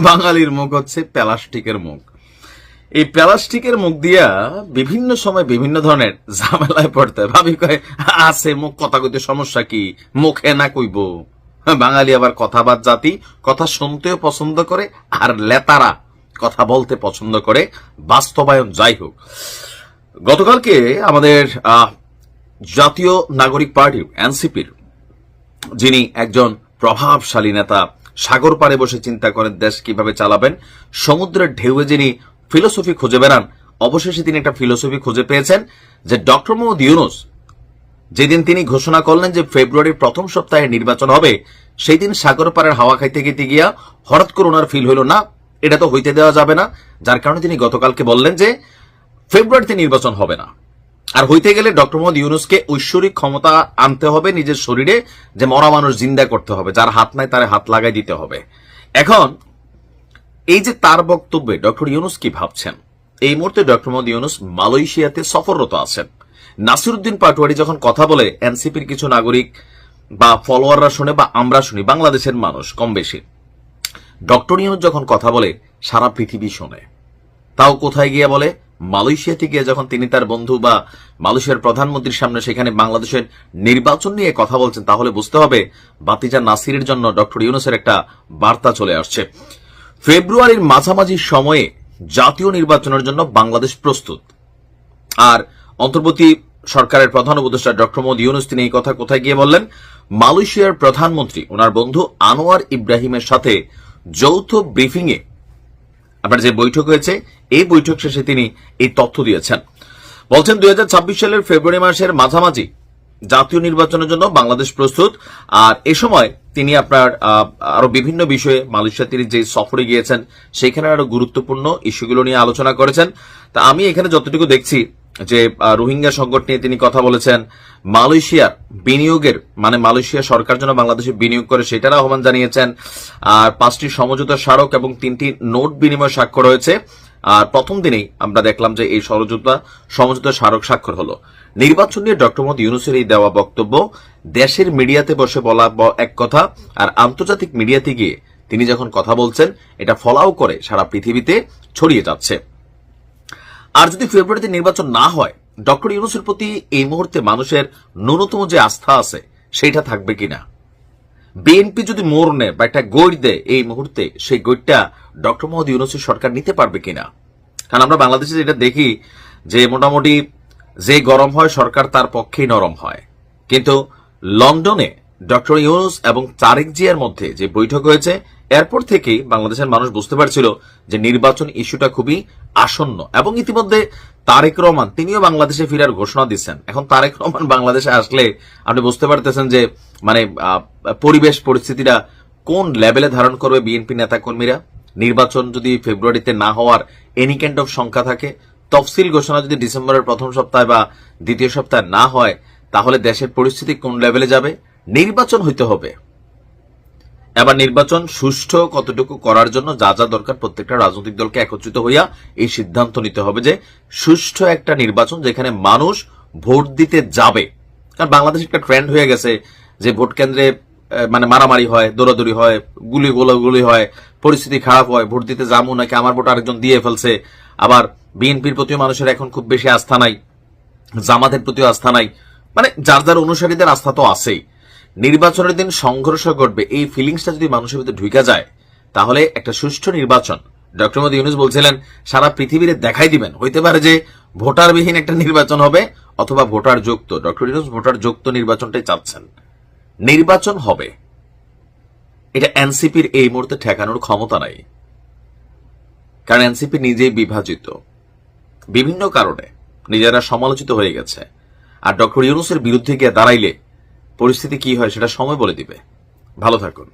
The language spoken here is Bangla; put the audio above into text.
বাঙালির মুখ হচ্ছে প্লাস্টিকের মুখ। এই প্লাস্টিকের মুখ দিয়া বিভিন্ন সময় বিভিন্ন ধরনের ঝামেলায় পড়তে ভাবি কয়, আছে, মুখ কথা কইতে সমস্যা কি? মুখে না কইব? বাঙালি আবার কথাবাদ জাতি, কথা শুনতেও পছন্দ করে আর লেতারা কথা বলতে পছন্দ করে। বাস্তবায়ন যাই হোক। গতকালকে আমাদের জাতীয় নাগরিক পার্টি এনসিপির যিনি একজন প্রভাবশালী নেতা সাগর পাড়ে বসে চিন্তা করেন দেশ কীভাবে চালাবেন। সমুদ্রের ঢেউয়ে যিনি ফিলোসফি খুঁজে বেড়ান, অবশেষে তিনি একটা ফিলোসফি খুঁজে পেয়েছেন যে ডক্টর মোহাম্মদ ইউনুস যেদিন তিনি ঘোষণা করলেন যে ফেব্রুয়ারির প্রথম সপ্তাহে নির্বাচন হবে সেই দিন সাগর পাড়ের হাওয়া খাইতে গেতে গিয়া হঠাৎ করে ওনার ফিল হইল, না, এটা তো হইতে দেওয়া যাবে না। যার কারণে তিনি গতকালকে বললেন যে ফেব্রুয়ারিতে নির্বাচন হবে না। আর হইতে গেলে ডক্টর মোহাম্মদ ইউনুসকে ঐশ্বরিক ক্ষমতা আনতে হবে নিজের শরীরে, যে মরা মানুষ জিন্দা করতে হবে, যার হাত নাই তার হাত লাগাই দিতে হবে। এখন, এই যে তার বক্তব্যে ডক্টর ইউনুস কি ভাবছেন? এই মুহূর্তে ডক্টর মোহাম্মদ ইউনুস মালয়েশিয়াতে সফররত আছেন। নাসিরুদ্দিন পাটোয়ারি যখন কথা বলে, এনসিপির কিছু নাগরিক বা ফলোয়াররা শুনে বা আমরা শুনি, বাংলাদেশের মানুষ কম বেশি। ডক্টর ইউনুস যখন কথা বলে, সারা পৃথিবী শোনে। তাও কোথায় গিয়ে বলে? মালয়েশিয়াতে থেকে যখন তিনি তার বন্ধু বা মালয়েশিয়ার প্রধানমন্ত্রীর সামনে সেখানে বাংলাদেশের নির্বাচন নিয়ে কথা বলছেন, তাহলে বুঝতে হবে বাতিজা নাসিরের জন্য ডক্টর ইউনুসের একটা বার্তা চলে আসছে। ফেব্রুয়ারির মাঝামাঝি সময়ে জাতীয় নির্বাচনের জন্য বাংলাদেশ প্রস্তুত। আর অন্তর্বর্তী সরকারের প্রধান উপদেষ্টা ডক্টর মোহাম্মদ ইউনুস তিনি এই কথা কোথায় গিয়ে বললেন? মালয়েশিয়ার প্রধানমন্ত্রী, ওনার বন্ধু আনোয়ার ইব্রাহিমের সাথে যৌথ ব্রিফিং এ আপনার যে বৈঠক হয়েছে, এই বৈঠক শেষে তিনি এই তথ্য দিয়েছেন। বলছেন, দুই হাজার ছাব্বিশ সালের ফেব্রুয়ারি মাসের মাঝামাঝি জাতীয় নির্বাচনের জন্য বাংলাদেশ প্রস্তুত। আর এ সময় তিনি আপনার আরও বিভিন্ন বিষয়ে মালয়েশিয়া তিনি যে সফরে গিয়েছেন, সেখানে আরও গুরুত্বপূর্ণ ইস্যুগুলো নিয়ে আলোচনা করেছেন। তা আমি এখানে যতটুকু দেখছি যে রোহিঙ্গা সংকট নিয়ে তিনি কথা বলেছেন, মালয়েশিয়ার বিনিয়োগের মানে মালয়েশিয়া সরকার যেন বাংলাদেশে বিনিয়োগ করে সেটার আহ্বান জানিয়েছেন। আর পাঁচটি সমঝোতা স্মারক এবং তিনটি নোট বিনিময় স্বাক্ষর হয়েছে আর প্রথম দিনেই আমরা দেখলাম যে এই সমঝোতা সমঝোতা স্মারক স্বাক্ষর হলো। নির্বাচন নিয়ে ডক্টর মোহাম্মদ ইউনুসের এই দেওয়া বক্তব্য, দেশের মিডিয়াতে বসে বলা এক কথা, আর আন্তর্জাতিক মিডিয়াতে গিয়ে তিনি যখন কথা বলছেন, এটা ফলাও করে সারা পৃথিবীতে ছড়িয়ে যাচ্ছে। আর যদি ফেব্রুয়ারিতে নির্বাচন না হয়, ডক্টর ইউনুসের প্রতি এই মুহূর্তে মানুষের ন্যূনতম যে আস্থা আছে সেটা থাকবে কিনা? বিএনপি যদি মোড় নেয় বা একটা গৈর দেয়, এই মুহূর্তে সেই গৈরটা ডক্টর মোহাম্মদ ইউনুসের সরকার নিতে পারবে কিনা? কারণ আমরা বাংলাদেশে যেটা দেখি, যে মোটামুটি যে গরম হয়, সরকার তার পক্ষেই নরম হয়। কিন্তু লন্ডনে ডক্টর ইউনুস এবং তারেক জিয়ার মধ্যে যে বৈঠক হয়েছে এরপর থেকেই বাংলাদেশের মানুষ বুঝতে পারছিল যে নির্বাচন ইস্যুটা খুবই আসন্ন এবং ইতিমধ্যে তারেক রহমান, তিনিও বাংলাদেশে ফিরার ঘোষণা দিচ্ছেন। এখন তারেক রহমান বাংলাদেশে আসলে আপনি বুঝতে পারতেছেন যে মানে পরিবেশ পরিস্থিতিটা কোন লেভেলে ধারণ করবে বিএনপি নেতাকর্মীরা? নির্বাচন যদি ফেব্রুয়ারিতে না হওয়ার এনি কাইন্ড অফ সংখ্যা থাকে, তফসিল ঘোষণা যদি ডিসেম্বরের প্রথম সপ্তাহে বা দ্বিতীয় সপ্তাহে না হয়, তাহলে দেশের পরিস্থিতি কোন লেভেলে যাবে? নির্বাচন হইতে হবে। এবার নির্বাচন সুষ্ঠু কতটুকু করার জন্য যা যা দরকার প্রত্যেকটা রাজনৈতিক দলকে একত্রিত হইয়া এই সিদ্ধান্ত নিতে হবে যে সুষ্ঠু একটা নির্বাচন যেখানে মানুষ ভোট দিতে যাবে। কারণ বাংলাদেশ একটা ট্রেন্ড হয়ে গেছে যে ভোট কেন্দ্রে মানে মারামারি হয়, দৌড়াদৌড়ি হয়, গুলি গোলাগুলি হয়, পরিস্থিতি খারাপ হয়, ভোট দিতে যাব নাকি আমার ভোট আরেকজন দিয়ে ফেলছে। আবার বিএনপির প্রতিও মানুষের এখন খুব বেশি আস্থা নাই, জামাতের প্রতিও আস্থা নাই। মানে যার যার অনুসারীদের আস্থা তো আছেই। নির্বাচনের দিন সংঘর্ষ ঘটবে। এই ফিলিংসটা যদি মানুষের ভিতরে ঢুকে যায়, তাহলে একটা সুষ্ঠু নির্বাচন। ডক্টর মোদী ইউনুস বলছিলেন, সারা পৃথিবীতে দেখাই দিবেন। হইতে পারে যে ভোটারবিহীন একটা নির্বাচন হবে অথবা ভোটার যুক্ত ডক্টর ইউনুস ভোটার যুক্ত নির্বাচনটাই চাচ্ছেন। নির্বাচন হবে। এটা এনসিপির এই মুহূর্তে ঠেকানোর ক্ষমতা নাই। কারণ এনসিপি নিজেই বিভাজিত। বিভিন্ন কারণে নিজেরা সমালোচিত হয়ে গেছে। আর ডক্টর ইউনুসের বিরুদ্ধে গিয়ে দাঁড়াইলে পরিস্থিতি কি হয় সেটা সময় বলে দিবে। ভালো থাকুন।